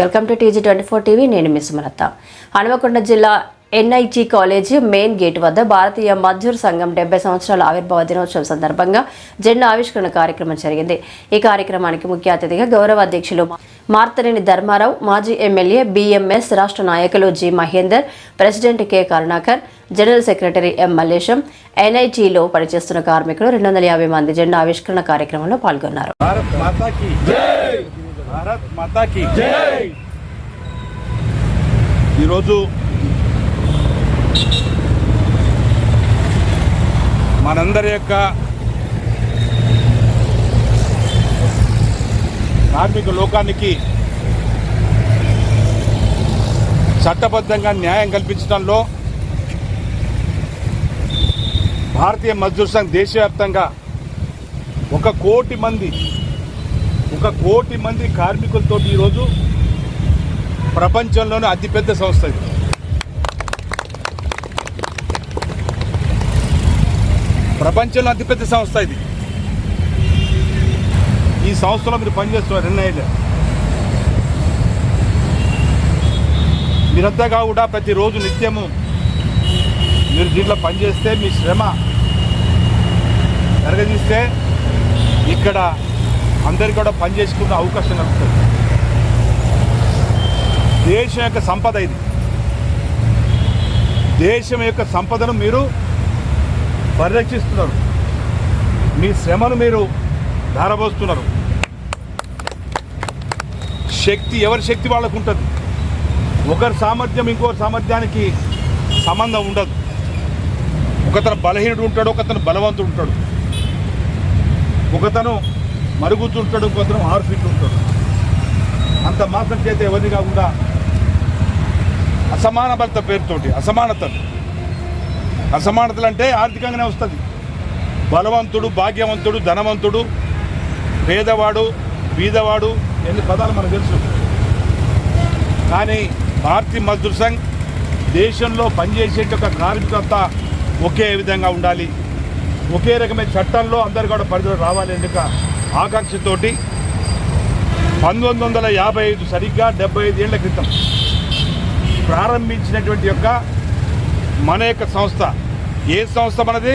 Welcome to TG twenty four TV నేను miss Sumalatha. Hanumakonda జిల్లా NIT college main gate వద్ద భారతీయ మజ్దూర్ సంఘం డెబ్బై సంవత్సరాల ఆవిర్భావ దినోత్సవం సందర్భంగా జెండా ఆవిష్కరణ కార్యక్రమం జరిగింది. ఈ కార్యక్రమానికి ముఖ్య అతిథిగా గౌరవ అధ్యక్షులు మార్తరేని ధర్మారావు మాజీ ఎమ్మెల్యే బిఎంఎస్ రాష్ట్ర నాయకులు G Mahender president K Karunakar general secretary M Mallesham ఎన్ఐటీలో పనిచేస్తున్న కార్మికులు రెండు వందల యాభై మంది జెండా ఆవిష్కరణ కార్యక్రమంలో పాల్గొన్నారు. భారత్ మాతా की జై! భారత్ మాతా की జై! ఈరోజు మనందరి యొక్క కార్మిక లోకానికి చట్టబద్ధంగా న్యాయం కల్పించడంలో భారతీయ మజ్దూర్ సంఘ్ దేశవ్యాప్తంగా ఒక కోటి మంది ఒక కోటి మంది కార్మికులతో ఈరోజు ప్రపంచంలోనే అతిపెద్ద సంస్థ ఇది. ప్రపంచంలో అతిపెద్ద సంస్థ ఇది. ఈ సంస్థలో మీరు పనిచేస్తున్నారు ఎన్ఐలే మీరంతా కూడా ప్రతిరోజు నిత్యము మీరు దీంట్లో పనిచేస్తే మీ శ్రమ జరగదీస్తే ఇక్కడ అందరికీ కూడా పనిచేసుకునే అవకాశం కలుగుతుంది. దేశం యొక్క సంపద ఇది. దేశం యొక్క సంపదను మీరు పరిరక్షిస్తున్నారు. మీ శ్రమను మీరు ధారబోస్తున్నారు. శక్తి ఎవరి శక్తి వాళ్ళకు ఉంటుంది? ఒకరి సామర్థ్యం ఇంకొకరి సామర్థ్యానికి సంబంధం ఉండదు. ఒకతను బలహీనుడు ఉంటాడు ఒకతను బలవంతుడు ఉంటాడు. ఒకతను మరుగుతుంటాడు ఇంకొకతను ఆరు ఫీట్లు ఉంటాడు అంత మాత్రం చేత ఎవరిని కాకుండా అసమాన భర్త పేరుతోటి అసమానతలు. అసమానతలు అంటే ఆర్థికంగానే వస్తుంది. బలవంతుడు భాగ్యవంతుడు ధనవంతుడు పేదవాడు బీదవాడు ఎన్ని పదాలు మనకు తెలుసు. కానీ భారతీయ మజ్దూర్ సంఘ్ దేశంలో పనిచేసే యొక్క కార్మికులంతా ఒకే విధంగా ఉండాలి. ఒకే రకమైన చట్టంలో అందరు కూడా పరిధిలో రావాలి. అనే ఆకాంక్షతోటి పంతొమ్మిది వందల యాభై ఐదు సరిగ్గా డెబ్బై ఐదు ఏళ్ళ క్రితం ప్రారంభించినటువంటి యొక్క మన యొక్క సంస్థ. ఏ సంస్థ మనది?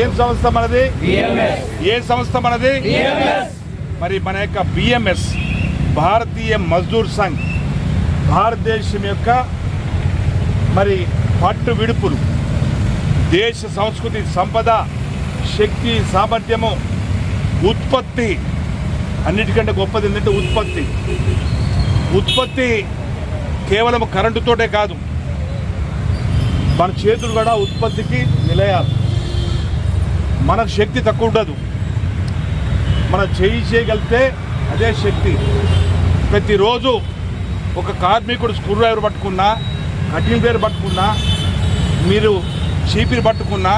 ఏం సంస్థ మనది? ఏ సంస్థ మనది? మరి మన యొక్క బిఎంఎస్ భారతీయ మజ్దూర్ సంఘ్ భారతదేశం యొక్క మరి పట్టు విడుపులు దేశ సంస్కృతి సంపద శక్తి సామర్థ్యము ఉత్పత్తి. అన్నిటికంటే గొప్పది ఏంటంటే ఉత్పత్తి. ఉత్పత్తి కేవలం కరెంటుతోటే కాదు మన చేతులు కూడా ఉత్పత్తికి నిలయాలి. మనకు శక్తి తక్కువ ఉండదు మనం చేయి చేయగలిగితే అదే శక్తి. ప్రతిరోజు ఒక కార్మికుడు స్క్రూ డ్రైవర్ పట్టుకున్నా కటింగ్ పేరు పట్టుకున్నా మీరు చీపిరి పట్టుకున్నా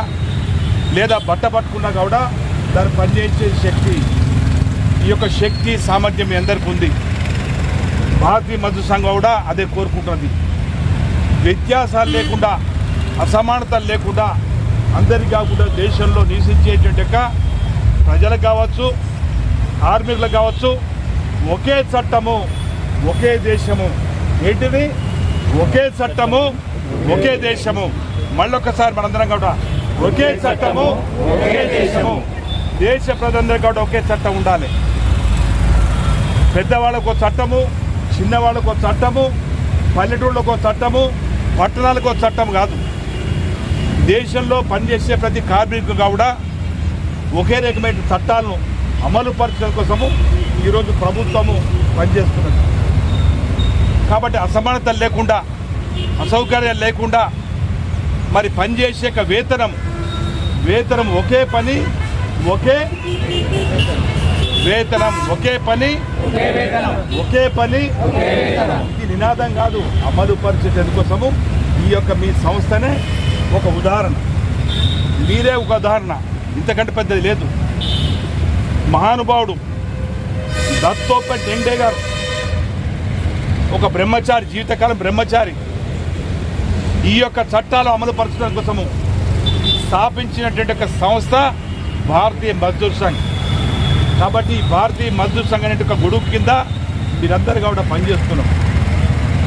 లేదా బట్ట పట్టుకున్నా కూడా దాన్ని పనిచేసే శక్తి ఈ యొక్క శక్తి సామర్థ్యం మీ అందరికీ ఉంది. భారతీయ మధు సంఘం కూడా అదే కోరుకుంటుంది. వ్యత్యాసాలు లేకుండా అసమానతలు లేకుండా అందరికీ కాకుండా దేశంలో నివసించేటువంటి యొక్క ప్రజలకు కావచ్చు కార్మికులకు కావచ్చు ఒకే చట్టము ఒకే దేశము. ఏంటిది? ఒకే చట్టము ఒకే దేశము. మళ్ళొకసారి మనందరం కూడా ఒకే చట్టము ఒకే దేశము. దేశ ప్రజలందరికీ కూడా ఒకే చట్టం ఉండాలి. పెద్దవాళ్ళకు ఒక చట్టము చిన్నవాళ్ళకు ఒక చట్టము పల్లెటూళ్ళకు ఒక చట్టము పట్టణాలకు ఒక చట్టం కాదు. దేశంలో పనిచేసే ప్రతి కార్మికుడు కూడా ఒకే రకమైన చట్టాలను అమలు పరచడం కోసము ఈరోజు ప్రభుత్వము పనిచేస్తున్నది. కాబట్టి అసమానత లేకుండా అసౌకర్యాలు లేకుండా మరి పనిచేసే యొక్క వేతనం వేతనం ఒకే పని ఒకే వేతనం ఒకే పని ఒకే పని. ఇది నినాదం కాదు అమలు పరిచేది ఈ యొక్క మీ సంస్థనే ఒక ఉదాహరణ. మీరే ఒక ఉదాహరణ. ఇంతకంటే పెద్దది లేదు. మహానుభావుడు దత్తోప టెండే గారు ఒక బ్రహ్మచారి జీవితకాలం బ్రహ్మచారి ఈ యొక్క చట్టాలు అమలు పరచడం కోసము స్థాపించినటువంటి ఒక సంస్థ భారతీయ మజ్దూర్ సంఘ్. కాబట్టి ఈ భారతీయ మజ్దూర్ సంఘ్ అనే ఒక గొడుగు కింద మీరందరూ కూడా పనిచేస్తున్నాం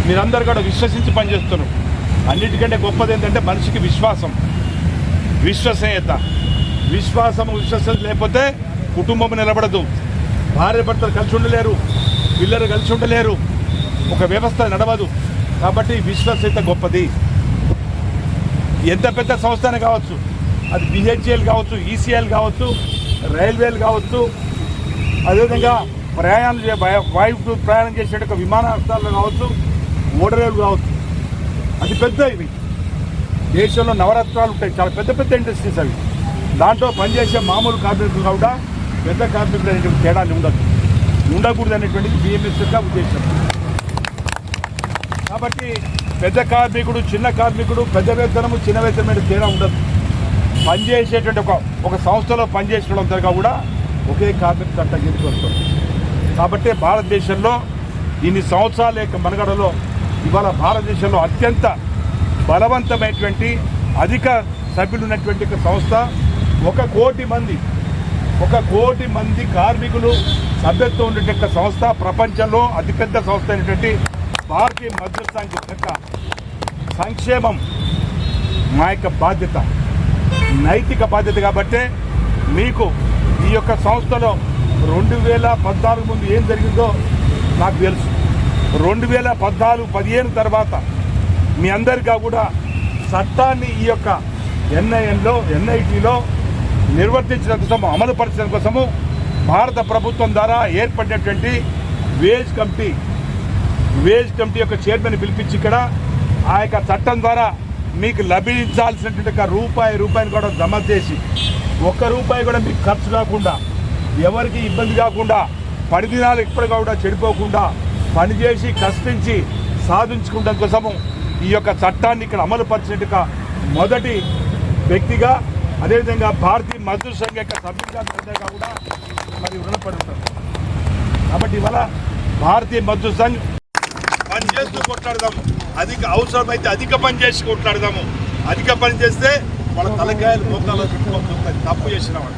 మీరందరూ కూడా విశ్వసించి పనిచేస్తున్నాం అన్నిటికంటే గొప్పది ఏంటంటే మనిషికి విశ్వాసం. విశ్వసనీయత. విశ్వాసం విశ్వసనీయత లేకపోతే కుటుంబం నిలబడదు. భార్య భర్తలు కలిసి ఉండలేరు. పిల్లలు కలిసి ఉండలేరు. ఒక వ్యవస్థ నడవదు. కాబట్టి విశ్వసనీయత గొప్పది. ఎంత పెద్ద సంస్థనే కావచ్చు. అది బిహెచ్ఎల్ కావచ్చు ఈసీఎల్ కావచ్చు రైల్వేలు కావచ్చు అదేవిధంగా ప్రయాణం చే- వా- వాయు ప్రయాణం చేసే ఒక విమానాశ్రయాలు కావచ్చు ఓడరేలు కావచ్చు. అది పెద్ద ఇవి దేశంలో నవరత్నాలు ఉంటాయి. చాలా పెద్ద పెద్ద ఇండస్ట్రీస్ అవి. దాంట్లో పనిచేసే మామూలు కార్మికులు కూడా పెద్ద కార్మికులు అనేటువంటి తేడాలు ఉండదు. ఉండకూడదు అనేటువంటిది బిఎంఎస్ యొక్క ఉద్దేశం. కాబట్టి పెద్ద కార్మికుడు చిన్న కార్మికుడు పెద్ద వేతనము చిన్న వేతనమైన తేడా ఉండదు. పనిచేసేటువంటి ఒక ఒక సంస్థలో పనిచేసిన వాళ్ళందరిగా కూడా ఒకే కార్మిక చట్టం కిందకి వస్తుంది కాబట్టి భారతదేశంలో ఇన్ని సంవత్సరాల యొక్క మనుగడలో ఇవాళ భారతదేశంలో అత్యంత బలవంతమైనటువంటి అధిక సభ్యులు ఉన్నటువంటి సంస్థ. ఒక కోటి మంది ఒక కోటి మంది కార్మికులు సభ్యత్వం ఉన్నటువంటి సంస్థ. ప్రపంచంలో అతిపెద్ద సంస్థ అయినటువంటి భారతీయ మజ్దూర్ సంఘ్ యొక్క సంక్షేమం మా యొక్క బాధ్యత. నైతిక బాధ్యత కాబట్టే మీకు ఈ యొక్క సంస్థలో రెండు వేల పద్నాలుగు ముందు ఏం జరిగిందో నాకు తెలుసు. రెండు వేల పద్నాలుగు పదిహేను తర్వాత మీ అందరిగా కూడా చట్టాన్ని ఈ యొక్క ఎన్ఐఎన్లో ఎన్ఐటీలో నిర్వర్తించడం కోసము అమలుపరచడం కోసము భారత ప్రభుత్వం ద్వారా ఏర్పడినటువంటి వేజ్ కమిటీ వేజ్ కమిటీ యొక్క చైర్మన్ పిలిపించి ఇక్కడ ఆ యొక్క చట్టం ద్వారా మీకు లభించాల్సినటువంటి ఒక రూపాయి రూపాయిని కూడా జమ చేసి ఒక్క రూపాయి కూడా మీకు ఖర్చు కాకుండా ఎవరికి ఇబ్బంది కాకుండా పని దినాలు ఇప్పుడు కూడా చెడిపోకుండా పనిచేసి కష్టించి సాధించుకోవడం కోసము ఈ యొక్క చట్టాన్ని ఇక్కడ అమలు పరిచినట్టుగా మొదటి వ్యక్తిగా అదేవిధంగా భారతీయ మజ్దూర్ సంఘ యొక్క సభ్యులుగా అందరిగా కూడా మరి రుణపడి ఉంటారు కాబట్టి ఇవాళ భారతీయ మజ్దూర్ సంఘ్ పనిచేస్తూ కొట్లాడదాము. అధిక అవసరమైతే అధిక పని చేసి కొట్లాడదాము. అధిక పని చేస్తే వాళ్ళ తలకాయలు మోకాల పెట్టుకోకపోతాయి తప్పు చేసిన వాడు.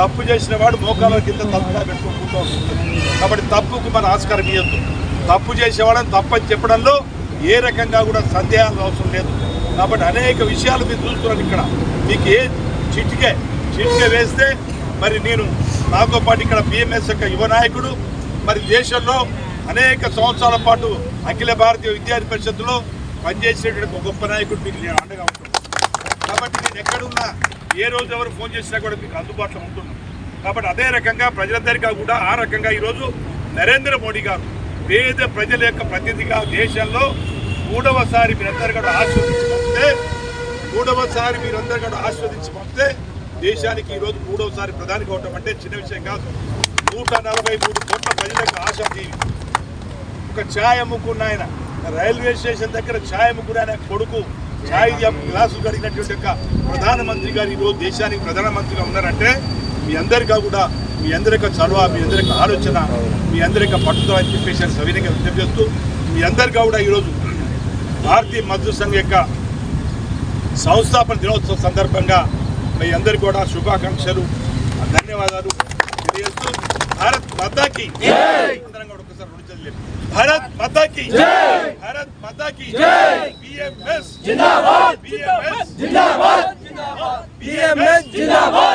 తప్పు చేసిన వాడు మోకాల కింద తలకాయ పెట్టుకుంటూ కాబట్టి తప్పుకు మన ఆస్కారం ఇవ్వద్దు తప్పు చేసేవాడని తప్పని చెప్పడంలో ఏ రకంగా కూడా సందేహాలు అవసరం లేదు. కాబట్టి అనేక విషయాలు మీరు చూస్తున్నారు ఇక్కడ. మీకు ఏ చిటికే చిటికే వేస్తే మరి నేను నాతో పాటు ఇక్కడ బిఎంఎస్ యొక్క యువ నాయకుడు. మరి దేశంలో అనేక సంవత్సరాల పాటు అఖిల భారతీయ విద్యార్థి పరిషత్తులో పనిచేసేటువంటి ఒక గొప్ప నాయకుడు మీకు నేను అండగా ఉంటాను. కాబట్టి నేను ఎక్కడున్నా ఏ రోజు ఎవరు ఫోన్ చేసినా కూడా మీకు అందుబాటులో ఉంటున్నాను కాబట్టి అదే రకంగా ప్రజలందరికీ కూడా ఆ రకంగా ఈరోజు నరేంద్ర మోడీ గారు పేద ప్రజల యొక్క ప్రతినిధిగా దేశంలో మూడవసారి మీరందరూ కూడా ఆస్వాదించి పంపితే మూడవసారి మీరందరూ కూడా ఆస్వాదించి పంపితే దేశానికి ఈరోజు మూడవసారి ప్రధాని కావటం అంటే చిన్న విషయం కాదు. నూట నలభై మూడు కోట్ల ప్రజలకు ఆశాజీవి ఒక ఛాయ్ అమ్ముకున్న ఆయన. రైల్వే స్టేషన్ దగ్గర ఛాయ్ అమ్ముకున్న ఆయన కొడుకు. ఛాయ్ గ్లాసు కడిగినటువంటి యొక్క ప్రధానమంత్రి గారు ఈరోజు దేశానికి ప్రధానమంత్రిగా ఉన్నారంటే మీ అందరికీ కూడా మీ అందరి యొక్క చొరవ మీ అందరి యొక్క ఆలోచన మీ అందరి యొక్క పట్టుదల అని చెప్పేసి సవినీయంగా సవినయంగా చేస్తూ మీ అందరికీ కూడా ఈరోజు భారతీయ మజ్దూర్ సంఘ యొక్క సంస్థాపన దినోత్సవం సందర్భంగా మీ అందరికీ కూడా శుభాకాంక్షలు ధన్యవాదాలు తెలియజేస్తూ భారత్ మాతాకి అందరం కూడా ఒకసారి రెండు చేతులు లేపి. భారత్ మాతాకి భారత్ మాతాకి బిఎంఎస్ జిందాబాద్ బిఎంఎస్ జిందాబాద్ బిఎంఎస్ జిందాబాద్